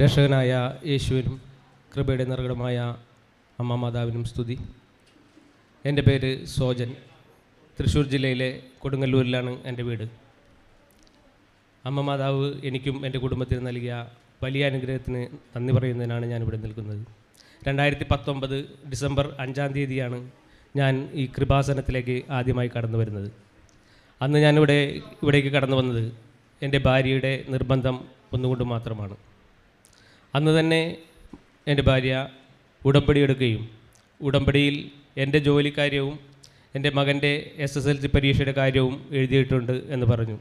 രക്ഷകനായ യേശുവിനും കൃപയുടെ നിറകടമായ അമ്മ മാതാവിനും സ്തുതി. എന്റെ പേര് സോജൻ. തൃശ്ശൂർ ജില്ലയിലെ കൊടുങ്ങല്ലൂരിലാണ് എന്റെ വീട്. അമ്മ മാതാവ് എനിക്കും എന്റെ കുടുംബത്തിന് നൽകിയ വലിയ അനുഗ്രഹത്തിന് നന്ദി പറയുന്നതിനാണ് ഞാനിവിടെ നിൽക്കുന്നത്. രണ്ടായിരത്തി പത്തൊമ്പത് ഡിസംബർ അഞ്ചാം തീയതിയാണ് ഞാൻ ഈ കൃപാസനത്തിലേക്ക് ആദ്യമായി കടന്നു വരുന്നത്. അന്ന് ഞാനിവിടെ ഇവിടേക്ക് കടന്നു വന്നത് എന്റെ ഭാര്യയുടെ നിർബന്ധം ഒന്നുകൊണ്ട് മാത്രമാണ്. അന്ന് തന്നെ എന്റെ ഭാര്യ ഉടമ്പടി എടുക്കുകയും ഉടമ്പടിയിൽ എന്റെ ജോലി കാര്യവും എന്റെ മകന്റെ എസ് എസ് എൽ സി പരീക്ഷയുടെ കാര്യവും എഴുതിയിട്ടുണ്ട് എന്ന് പറഞ്ഞു.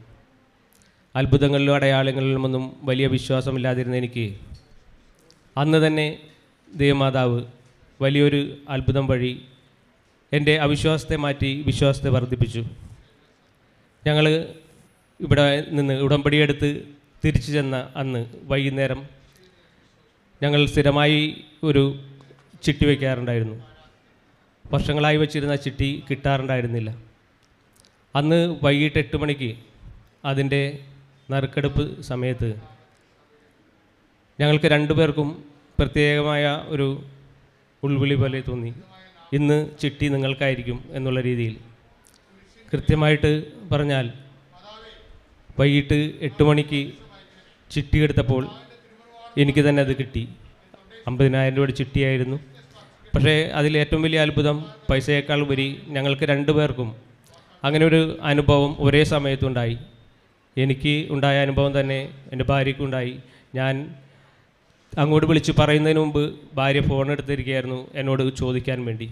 അത്ഭുതങ്ങളിലും അടയാളങ്ങളിലുമൊന്നും വലിയ വിശ്വാസമില്ലാതിരുന്ന എനിക്ക് അന്ന് തന്നെ ദൈവമാതാവ് വലിയൊരു അത്ഭുതം വഴി എന്റെ അവിശ്വാസത്തെ മാറ്റി വിശ്വാസത്തെ വർദ്ധിപ്പിച്ചു. ഞങ്ങൾ ഇവിടെ നിന്ന് ഉടമ്പടിയെടുത്ത് തിരിച്ചു ചെന്ന അന്ന് വൈകുന്നേരം ഞങ്ങൾ സ്ഥിരമായി ഒരു ചിട്ടി വയ്ക്കാറുണ്ടായിരുന്നു വർഷങ്ങളായി വെച്ചിരുന്ന ചിട്ടി കിട്ടാറുണ്ടായിരുന്നില്ല. അന്ന് വൈകിട്ട് എട്ട് മണിക്ക് അതിന്റെ നറുക്കെടുപ്പ് സമയത്ത് ഞങ്ങൾക്ക് രണ്ടുപേർക്കും പ്രത്യേകമായ ഒരു ഉൾവിളി പോലെ തോന്നി. ഇന്ന് ചിട്ടി നിങ്ങൾക്കായിരിക്കും എന്നുള്ള രീതിയിൽ. കൃത്യമായിട്ട് പറഞ്ഞാൽ വൈകിട്ട് എട്ട് മണിക്ക് ചിട്ടി എടുത്തപ്പോൾ എനിക്ക് തന്നെ അത് കിട്ടി. അമ്പതിനായിരം രൂപയുടെ ചിട്ടിയായിരുന്നു. പക്ഷേ അതിൽ ഏറ്റവും വലിയ അത്ഭുതം പൈസയേക്കാൾ ഉപരി ഞങ്ങൾക്ക് രണ്ടു പേർക്കും അങ്ങനെ ഒരു അനുഭവം ഒരേ സമയത്തുണ്ടായി. എനിക്ക് ഉണ്ടായ അനുഭവം തന്നെ എന്റെ ഭാര്യയ്ക്കുണ്ടായി ഞാൻ അങ്ങോട്ട് വിളിച്ച് പറയുന്നതിന് മുമ്പ് ഭാര്യ ഫോൺ എടുത്തിരിക്കുകയായിരുന്നു എന്നോട് ചോദിക്കാൻ വേണ്ടി.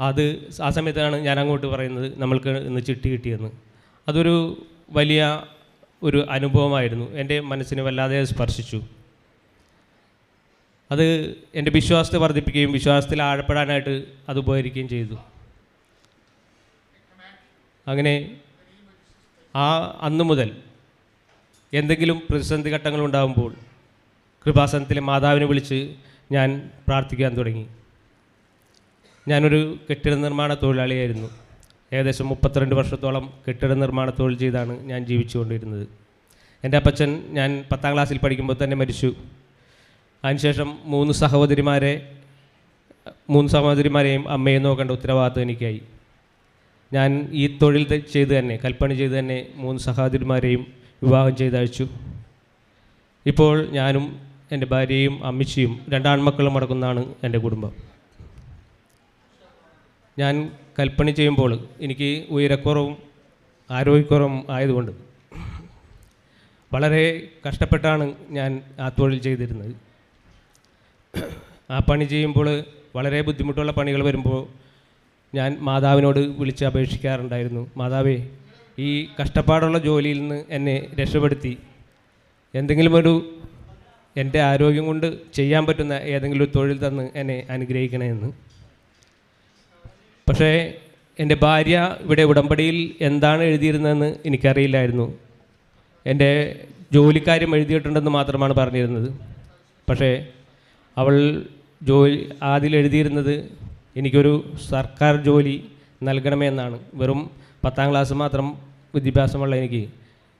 അത് ആ സമയത്താണ് ഞാൻ അങ്ങോട്ട് പറയുന്നത് നമ്മൾക്ക് ഇന്ന് ചിട്ടി കിട്ടിയെന്ന്. അതൊരു വലിയ ഒരു അനുഭവമായിരുന്നു. എന്റെ മനസ്സിനെ വല്ലാതെ സ്പർശിച്ചു. അത് എന്റെ വിശ്വാസത്തെ വർദ്ധിപ്പിക്കുകയും വിശ്വാസത്തിൽ ആഴപ്പെടാനായിട്ട് അത് ഉപകരിക്കുകയും ചെയ്തു. അങ്ങനെ ആ അന്ന് മുതൽ എന്തെങ്കിലും പ്രതിസന്ധി ഘട്ടങ്ങൾ ഉണ്ടാകുമ്പോൾ കൃപാസനത്തിലെ മാതാവിനെ വിളിച്ച് ഞാൻ പ്രാർത്ഥിക്കാൻ തുടങ്ങി. ഞാനൊരു കെട്ടിട നിർമ്മാണ തൊഴിലാളിയായിരുന്നു. ഏകദേശം മുപ്പത്തിരണ്ട് വർഷത്തോളം കെട്ടിട നിർമ്മാണ തൊഴിൽ ചെയ്താണ് ഞാൻ ജീവിച്ചുകൊണ്ടിരുന്നത്. എന്റെ അപ്പച്ചൻ ഞാൻ പത്താം ക്ലാസ്സിൽ പഠിക്കുമ്പോൾ തന്നെ മരിച്ചു. അതിനുശേഷം മൂന്ന് സഹോദരിമാരെ മൂന്ന് സഹോദരിമാരെയും അമ്മയെ നോക്കേണ്ട ഉത്തരവാദിത്വം എനിക്കായി. ഞാൻ ഈ തൊഴിൽ ചെയ്ത് തന്നെ കൽപ്പണി ചെയ്ത് തന്നെ മൂന്ന് സഹോദരിമാരെയും വിവാഹം ചെയ്തയച്ചു. ഇപ്പോൾ ഞാനും എന്റെ ഭാര്യയും അമ്മച്ചിയും രണ്ടാൺമക്കളും അടക്കുന്നതാണ് എന്റെ കുടുംബം. ഞാൻ കൽപ്പണി ചെയ്യുമ്പോൾ എനിക്ക് ഉയരക്കുറവും ആരോഗ്യക്കുറവും ആയതുകൊണ്ട് വളരെ കഷ്ടപ്പെട്ടാണ് ഞാൻ ആ തൊഴിൽ ചെയ്തിരുന്നത്. ആ പണി ചെയ്യുമ്പോൾ വളരെ ബുദ്ധിമുട്ടുള്ള പണികൾ വരുമ്പോൾ ഞാൻ മാതാവിനോട് വിളിച്ച് അപേക്ഷിക്കാറുണ്ടായിരുന്നു. മാതാവേ ഈ കഷ്ടപ്പാടുള്ള ജോലിയിൽ നിന്ന് എന്നെ രക്ഷപ്പെടുത്തി. എന്തെങ്കിലും ഒരു എന്റെ ആരോഗ്യം കൊണ്ട് ചെയ്യാൻ പറ്റുന്ന ഏതെങ്കിലും ഒരു തൊഴിൽ തന്ന് എന്നെ അനുഗ്രഹിക്കണമെന്ന് പക്ഷേ എന്റെ ഭാര്യ ഇവിടെ ഉടമ്പടിയിൽ എന്താണ് എഴുതിയിരുന്നതെന്ന് എനിക്കറിയില്ലായിരുന്നു. എന്റെ ജോലിക്കാര്യം എഴുതിയിട്ടുണ്ടെന്ന് മാത്രമാണ് പറഞ്ഞിരുന്നത്. പക്ഷേ അവൾ ജോലി ആദ്യം എഴുതിയിരുന്നത് എനിക്കൊരു സർക്കാർ ജോലി നൽകണമെന്നാണ് വെറും പത്താം ക്ലാസ് മാത്രം വിദ്യാഭ്യാസമുള്ള എനിക്ക്.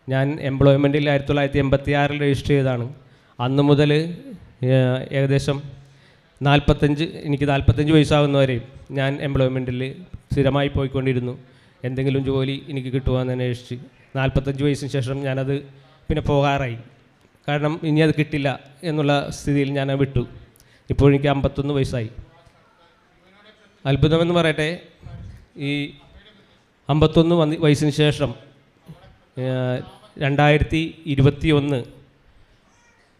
ഞാൻ എംപ്ലോയ്മെന്റിൽ ആയിരത്തി തൊള്ളായിരത്തി എൺപത്തി ആറിൽ രജിസ്റ്റർ ചെയ്തതാണ്. അന്ന് മുതൽ ഏകദേശം നാൽപ്പത്തഞ്ച് എനിക്ക് നാൽപ്പത്തഞ്ച് വയസ്സാകുന്നവരെ ഞാൻ എംപ്ലോയ്മെന്റിൽ സ്ഥിരമായി പോയിക്കൊണ്ടിരുന്നു. എന്തെങ്കിലും ജോലി എനിക്ക് കിട്ടുവാന്ന് അന്വേഷിച്ച് നാൽപ്പത്തഞ്ച് വയസ്സിന് ശേഷം ഞാനത് പിന്നെ പോകാറായി. കാരണം ഇനി അത് കിട്ടില്ല എന്നുള്ള സ്ഥിതിയിൽ ഞാൻ വിട്ടു. ഇപ്പോൾ എനിക്ക് അമ്പത്തൊന്ന് വയസ്സായി. അത്ഭുതമെന്ന് പറയട്ടെ ഈ അമ്പത്തൊന്ന് വന്ന് വയസ്സിന് ശേഷം രണ്ടായിരത്തി ഇരുപത്തി ഒന്ന്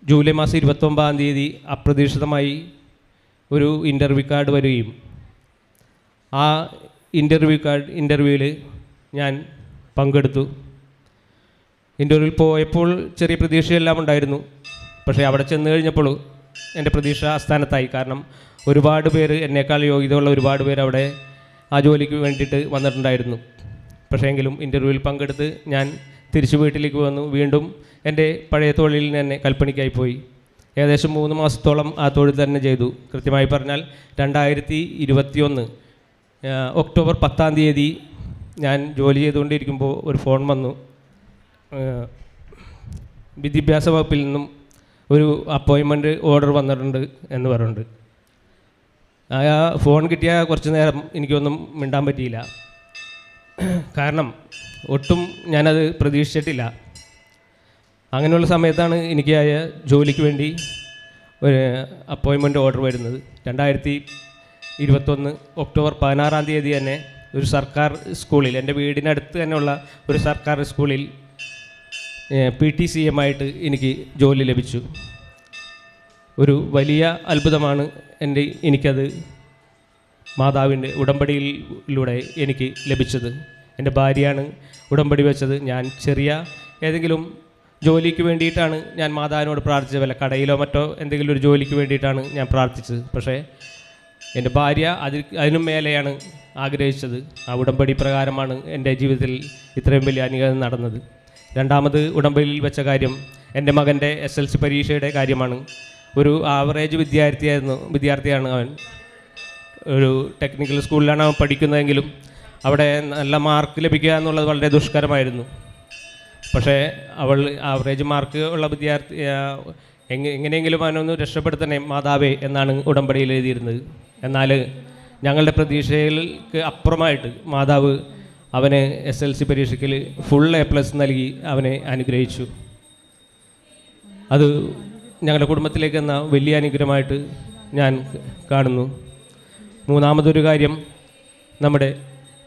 ജൂലൈ മാസം ഇരുപത്തൊമ്പതാം തീയതി അപ്രതീക്ഷിതമായി ഒരു ഇന്റർവ്യൂ കാർഡ് വരികയും ആ ഇന്റർവ്യൂ കാർഡ് ഇന്റർവ്യൂവിൽ ഞാൻ പങ്കെടുത്തു. ഇന്റർവ്യൂവിൽ പോയപ്പോൾ ചെറിയ പ്രതീക്ഷയെല്ലാം ഉണ്ടായിരുന്നു. പക്ഷേ അവിടെ ചെന്ന് കഴിഞ്ഞപ്പോൾ എന്റെ പ്രതീക്ഷ ആസ്ഥാനത്തായി കാരണം ഒരുപാട് പേര് എന്നേക്കാൾ യോഗ്യതയുള്ള ഒരുപാട് പേര് അവിടെ ആ ജോലിക്ക് വേണ്ടിയിട്ട് വന്നിട്ടുണ്ടായിരുന്നു. പക്ഷേ എങ്കിലും ഇന്റർവ്യൂവിൽ പങ്കെടുത്ത് ഞാൻ തിരിച്ചു വീട്ടിലേക്ക് വന്നു. വീണ്ടും എന്റെ പഴയ തൊഴിലിൽ തന്നെ കൽപ്പണിക്കായി പോയി. ഏകദേശം മൂന്ന് മാസത്തോളം ആ തൊഴിൽ തന്നെ ചെയ്തു. കൃത്യമായി പറഞ്ഞാൽ രണ്ടായിരത്തി ഇരുപത്തിയൊന്ന് ഒക്ടോബർ പത്താം തീയതി ഞാൻ ജോലി ചെയ്തുകൊണ്ടിരിക്കുമ്പോൾ ഒരു ഫോൺ വന്നു. വിദ്യാഭ്യാസ വകുപ്പിൽ നിന്നും ഒരു അപ്പോയിൻമെന്റ് ഓർഡർ വന്നിട്ടുണ്ട് എന്ന് പറയുന്നുണ്ട് ആ ഫോൺ കിട്ടിയ കുറച്ച് നേരം എനിക്കൊന്നും മിണ്ടാൻ പറ്റിയില്ല. കാരണം ഒട്ടും ഞാനത് പ്രതീക്ഷിച്ചിട്ടില്ല. അങ്ങനെയുള്ള സമയത്താണ് എനിക്ക് ആയ ജോലിക്ക് വേണ്ടി ഒരു അപ്പോയിൻമെന്റ് ഓർഡർ വരുന്നത്. രണ്ടായിരത്തി ഇരുപത്തൊന്ന് ഒക്ടോബർ പതിനാറാം തീയതി തന്നെ ഒരു സർക്കാർ സ്കൂളിൽ എന്റെ വീടിനടുത്ത് തന്നെയുള്ള ഒരു സർക്കാർ സ്കൂളിൽ പി ടി സി എം ആയിട്ട് എനിക്ക് ജോലി ലഭിച്ചു. ഒരു വലിയ അത്ഭുതമാണ് എന്റെ എനിക്കത് മാതാവിന്റെ ഉടമ്പടിയിലൂടെ എനിക്ക് ലഭിച്ചത്. എന്റെ ഭാര്യയാണ് ഉടമ്പടി വെച്ചത്. ഞാൻ ചെറിയ ഏതെങ്കിലും ജോലിക്ക് വേണ്ടിയിട്ടാണ് ഞാൻ മാതാവിനോട് പ്രാർത്ഥിച്ചത്. വല്ല കടയിലോ മറ്റോ എന്തെങ്കിലും ഒരു ജോലിക്ക് വേണ്ടിയിട്ടാണ് ഞാൻ പ്രാർത്ഥിച്ചത്. പക്ഷേ എന്റെ ഭാര്യ അതിൽ അതിനും മേലെയാണ് ആഗ്രഹിച്ചത്. ആ ഉടമ്പടി പ്രകാരമാണ് എന്റെ ജീവിതത്തിൽ ഇത്രയും വലിയ അനുഗ്രഹം നടന്നത്. രണ്ടാമത് ഉടമ്പടിയിൽ വെച്ച കാര്യം എന്റെ മകന്റെ എസ് എൽ സി പരീക്ഷയുടെ കാര്യമാണ്. ഒരു ആവറേജ് വിദ്യാർത്ഥിയായിരുന്നു വിദ്യാർത്ഥിയാണ് അവൻ. ഒരു ടെക്നിക്കൽ സ്കൂളിലാണ് അവൻ പഠിക്കുന്നതെങ്കിലും അവിടെ നല്ല മാർക്ക് ലഭിക്കുക എന്നുള്ളത് വളരെ ദുഷ്കരമായിരുന്നു. പക്ഷേ അവൾ ആവറേജ് മാർക്ക് ഉള്ള വിദ്യാർത്ഥി എങ്ങ എങ്ങനെയെങ്കിലും അവനൊന്ന് രക്ഷപ്പെടുത്തണേ മാതാവേ എന്നാണ് ഉടമ്പടിയിൽ എഴുതിയിരുന്നത്. എന്നാൽ ഞങ്ങളുടെ പ്രതീക്ഷകൾക്ക് അപ്പുറമായിട്ട് മാതാവ് അവന് എസ് എൽ സി പരീക്ഷയ്ക്ക് ഫുൾ എ പ്ലസ് നൽകി അവനെ അനുഗ്രഹിച്ചു. അത് ഞങ്ങളുടെ കുടുംബത്തിലേക്ക് എന്ന വലിയ അനുഗ്രഹമായിട്ട് ഞാൻ കാണുന്നു. മൂന്നാമതൊരു കാര്യം നമ്മുടെ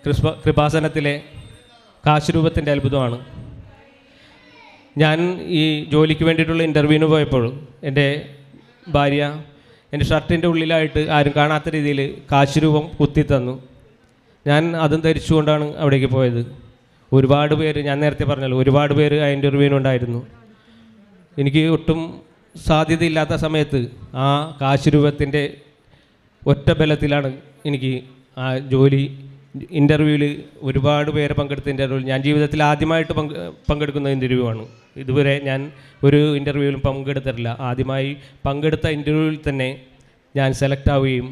കൃപ കൃപാസനത്തിലെ കാശുരൂപത്തിന്റെ അത്ഭുതമാണ്. ഞാൻ ഈ ജോലിക്ക് വേണ്ടിയിട്ടുള്ള ഇന്റർവ്യൂവിന് പോയപ്പോൾ എന്റെ ഭാര്യ എന്റെ ഷർട്ടിന്റെ ഉള്ളിലായിട്ട് ആരും കാണാത്ത രീതിയിൽ കാശുരൂപം കുത്തി തന്നു. ഞാൻ അതും ധരിച്ചുകൊണ്ടാണ് അവിടേക്ക് പോയത്. ഒരുപാട് പേര് ഞാൻ നേരത്തെ പറഞ്ഞല്ലോ ഒരുപാട് പേര് ആ ഇന്റർവ്യൂവിനുണ്ടായിരുന്നു എനിക്ക് ഒട്ടും സാധ്യതയില്ലാത്ത സമയത്ത് ആ കാശുരൂപത്തിന്റെ ഒറ്റ ബലത്തിലാണ് എനിക്ക് ആ ജോലി ഇന്റർവ്യൂവിൽ ഒരുപാട് പേരെ പങ്കെടുത്ത ഇന്റർവ്യൂവിൽ ഞാൻ ജീവിതത്തിൽ ആദ്യമായിട്ട് പങ്ക് പങ്കെടുക്കുന്ന ഇന്റർവ്യൂ ആണ് ഇതുവരെ ഞാൻ ഒരു ഇന്റർവ്യൂവിലും പങ്കെടുത്തിട്ടില്ല. ആദ്യമായി പങ്കെടുത്ത ഇന്റർവ്യൂവിൽ തന്നെ ഞാൻ സെലക്ട് ആവുകയും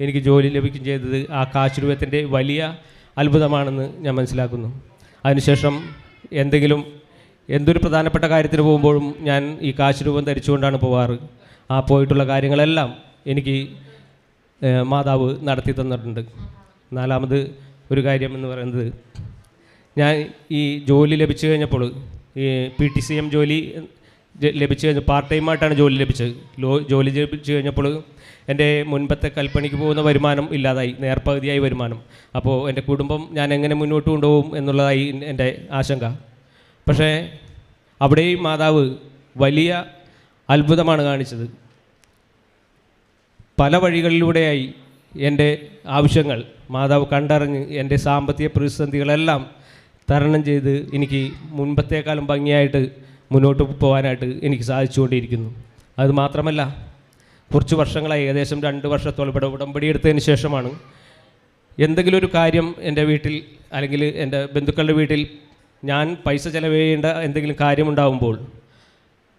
എനിക്ക് ജോലി ലഭിക്കുകയും ചെയ്തത് ആ കാശുരൂപത്തിന്റെ വലിയ അത്ഭുതമാണെന്ന് ഞാൻ മനസ്സിലാക്കുന്നു. അതിനുശേഷം എന്തെങ്കിലും എന്തൊരു പ്രധാനപ്പെട്ട കാര്യത്തിന് പോകുമ്പോഴും ഞാൻ ഈ കാശ് രൂപം ധരിച്ചുകൊണ്ടാണ് പോവാറ്. ആ പോയിട്ടുള്ള കാര്യങ്ങളെല്ലാം എനിക്ക് മാതാവ് നടത്തി തന്നിട്ടുണ്ട്. നാലാമത് ഒരു കാര്യം എന്ന് പറയുന്നത് ഞാൻ ഈ ജോലി ലഭിച്ചു കഴിഞ്ഞപ്പോൾ ഈ പി ടി സി എം ജോലി ലഭിച്ചു കഴിഞ്ഞ പാർട്ട് ടൈം ആയിട്ടാണ് ജോലി ലഭിച്ചത്. ലോ ജോലി ലഭിച്ചു കഴിഞ്ഞപ്പോൾ എന്റെ മുൻപത്തെ കൽപ്പണിക്ക് പോകുന്ന വരുമാനം ഇല്ലാതായി നേർപകുതിയായി വരുമാനം. അപ്പോൾ എന്റെ കുടുംബം ഞാൻ എങ്ങനെ മുന്നോട്ട് കൊണ്ടുപോകും എന്നുള്ളതായി എന്റെ ആശങ്ക. പക്ഷേ അവിടെയും മാതാവ് വലിയ അത്ഭുതമാണ് കാണിച്ചത്. പല വഴികളിലൂടെയായി എന്റെ ആവശ്യങ്ങൾ മാതാവ് കണ്ടറിഞ്ഞ് എന്റെ സാമ്പത്തിക പ്രതിസന്ധികളെല്ലാം തരണം ചെയ്ത് എനിക്ക് മുൻപത്തേക്കാളും ഭംഗിയായിട്ട് മുന്നോട്ട് പോകാനായിട്ട് എനിക്ക് സാധിച്ചുകൊണ്ടിരിക്കുന്നു. അത് മാത്രമല്ല കുറച്ച് വർഷങ്ങളായി ഏകദേശം രണ്ട് വർഷത്തോളം ഇവിടെ ഉടമ്പടി എടുത്തതിന് ശേഷമാണ് എന്തെങ്കിലും ഒരു കാര്യം എന്റെ വീട്ടിൽ അല്ലെങ്കിൽ എന്റെ ബന്ധുക്കളുടെ വീട്ടിൽ ഞാൻ പൈസ ചിലവ് എന്തെങ്കിലും കാര്യമുണ്ടാകുമ്പോൾ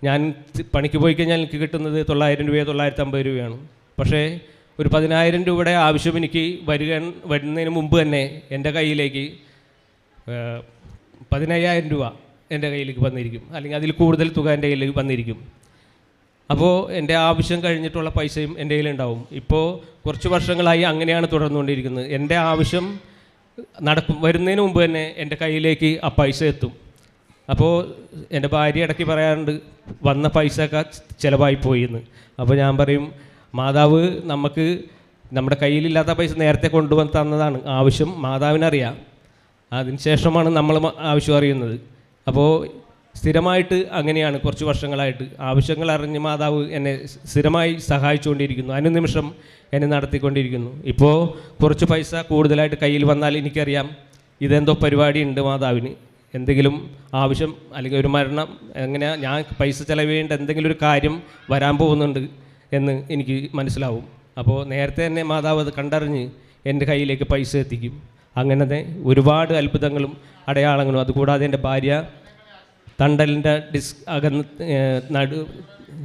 ഞാൻ പണിക്ക് പോയി കഴിഞ്ഞാൽ എനിക്ക് കിട്ടുന്നത് തൊള്ളായിരം രൂപയോ തൊള്ളായിരത്തി അമ്പത് രൂപയാണ്. പക്ഷേ ഒരു പതിനായിരം രൂപയുടെ ആവശ്യം എനിക്ക് വരിക വരുന്നതിന് മുമ്പ് തന്നെ എന്റെ കയ്യിലേക്ക് പതിനയ്യായിരം രൂപ എന്റെ കയ്യിലേക്ക് വന്നിരിക്കും. അല്ലെങ്കിൽ അതിൽ കൂടുതൽ തുക എന്റെ കയ്യിലേക്ക് വന്നിരിക്കും. അപ്പോൾ എന്റെ ആവശ്യം കഴിഞ്ഞിട്ടുള്ള പൈസയും എന്റെ കയ്യിലുണ്ടാവും. ഇപ്പോൾ കുറച്ച് വർഷങ്ങളായി അങ്ങനെയാണ് തുടർന്നുകൊണ്ടിരിക്കുന്നത്. എന്റെ ആവശ്യം നടക്കും വരുന്നതിന് മുമ്പ് തന്നെ എന്റെ കയ്യിലേക്ക് ആ പൈസ എത്തും. അപ്പോൾ എന്റെ ഭാര്യ ഇടയ്ക്ക് പറയാറുണ്ട് വന്ന പൈസ ഒക്കെ ചിലവായി എന്ന് അപ്പോൾ ഞാൻ പറയും മാതാവ് നമുക്ക് നമ്മുടെ കയ്യിലില്ലാത്ത പൈസ നേരത്തെ കൊണ്ടുവന്ന് തന്നതാണ്. ആവശ്യം മാതാവിനറിയാം. അതിനുശേഷമാണ് നമ്മൾ ആവശ്യം അറിയുന്നത്. അപ്പോൾ സ്ഥിരമായിട്ട് അങ്ങനെയാണ് കുറച്ച് വർഷങ്ങളായിട്ട്. ആവശ്യങ്ങൾ അറിഞ്ഞ് മാതാവ് എന്നെ സ്ഥിരമായി സഹായിച്ചുകൊണ്ടിരിക്കുന്നു. അനുനിമിഷം എന്നെ നടത്തിക്കൊണ്ടിരിക്കുന്നു. ഇപ്പോൾ കുറച്ച് പൈസ കൂടുതലായിട്ട് കയ്യിൽ വന്നാൽ എനിക്കറിയാം ഇതെന്തോ പരിപാടി ഉണ്ട് മാതാവിന്. എന്തെങ്കിലും ആവശ്യം അല്ലെങ്കിൽ ഒരു മരണം എങ്ങനെ ഞാൻ പൈസ ചിലവ് ചെയ്യേണ്ട എന്തെങ്കിലും ഒരു കാര്യം വരാൻ പോകുന്നുണ്ട്. എന്ന് എനിക്ക് മനസ്സിലാവും. അപ്പോൾ നേരത്തെ തന്നെ മാതാവ് അത് കണ്ടറിഞ്ഞ് എന്റെ കയ്യിലേക്ക് പൈസ എത്തിക്കും. അങ്ങനത്തെ ഒരുപാട് അത്ഭുതങ്ങളും അടയാളങ്ങളും അതുകൂടാതെ എന്റെ ഭാര്യ തണ്ടലിന്റെ ഡിസ്ക് അകന്ന് നടു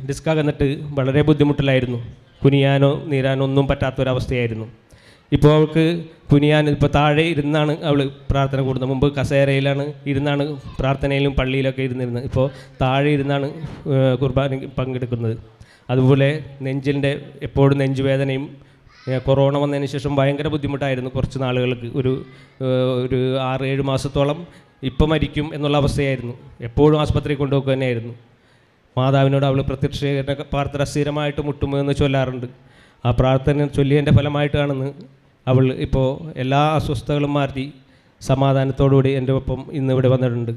ഡിസ്ക് അകന്നിട്ട് വളരെ ബുദ്ധിമുട്ടിലായിരുന്നു. കുനിയാനോ നീരാനോ ഒന്നും പറ്റാത്തൊരവസ്ഥയായിരുന്നു. ഇപ്പോൾ അവൾക്ക് കുനിയാൻ ഇപ്പോൾ താഴെ ഇരുന്നാണ് അവൾ പ്രാർത്ഥന കൂടുന്നത്. മുമ്പ് കസേരയിലാണ് ഇരുന്നാണ് പ്രാർത്ഥനയിലും പള്ളിയിലൊക്കെ ഇരുന്നിരുന്നത്. ഇപ്പോൾ താഴെ ഇരുന്നാണ് കുർബാന പങ്കെടുക്കുന്നത്. അതുപോലെ നെഞ്ചിന്റെ എപ്പോഴും നെഞ്ചുവേദനയും കൊറോണ വന്നതിന് ശേഷം ഭയങ്കര ബുദ്ധിമുട്ടായിരുന്നു കുറച്ച് നാളുകൾക്ക്. ഒരു ഒരു ആറ് ഏഴ് മാസത്തോളം ഇപ്പം മരിക്കും എന്നുള്ള അവസ്ഥയായിരുന്നു. എപ്പോഴും ആസ്പത്രി കൊണ്ടുപോക്കുക തന്നെയായിരുന്നു. മാതാവിനോട് അവൾ പ്രത്യക്ഷീകരണ പ്രാർത്ഥന സ്ഥിരമായിട്ട് മുട്ടുമെന്ന് ചൊല്ലാറുണ്ട്. ആ പ്രാർത്ഥന ചൊല്ലിയതിന്റെ ഫലമായിട്ടാണെന്ന് അവൾ ഇപ്പോൾ എല്ലാ അസ്വസ്ഥതകളും മാറ്റി സമാധാനത്തോടുകൂടി എന്റെ ഒപ്പം ഇന്ന് ഇവിടെ വന്നിട്ടുണ്ട്.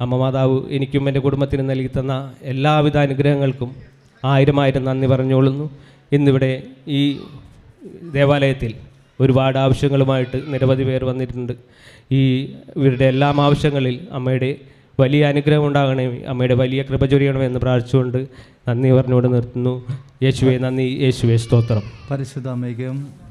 അമ്മ മാതാവ് എനിക്കും എന്റെ കുടുംബത്തിനും നൽകി തന്ന എല്ലാവിധ അനുഗ്രഹങ്ങൾക്കും ആയിരം ആയിരം നന്ദി പറഞ്ഞുകൊള്ളുന്നു ഇന്നിവിടെ ഈ ദേവാലയത്തിൽ ഒരുപാട് ആവശ്യങ്ങളുമായിട്ട് നിരവധി പേർ വന്നിട്ടുണ്ട്. ഈ ഇവരുടെ എല്ലാ ആവശ്യങ്ങളിൽ അമ്മയുടെ വലിയ അനുഗ്രഹം ഉണ്ടാകണേ അമ്മയുടെ വലിയ കൃപ ചൊരിയണമെന്ന് പ്രാർത്ഥിച്ചുകൊണ്ട് നന്ദി പറഞ്ഞുകൊണ്ട് നിർത്തുന്നു. യേശുവെ നന്ദി. യേശുവെ സ്തോത്രം. പരിശുദ്ധ അമ്മയ്ക്കും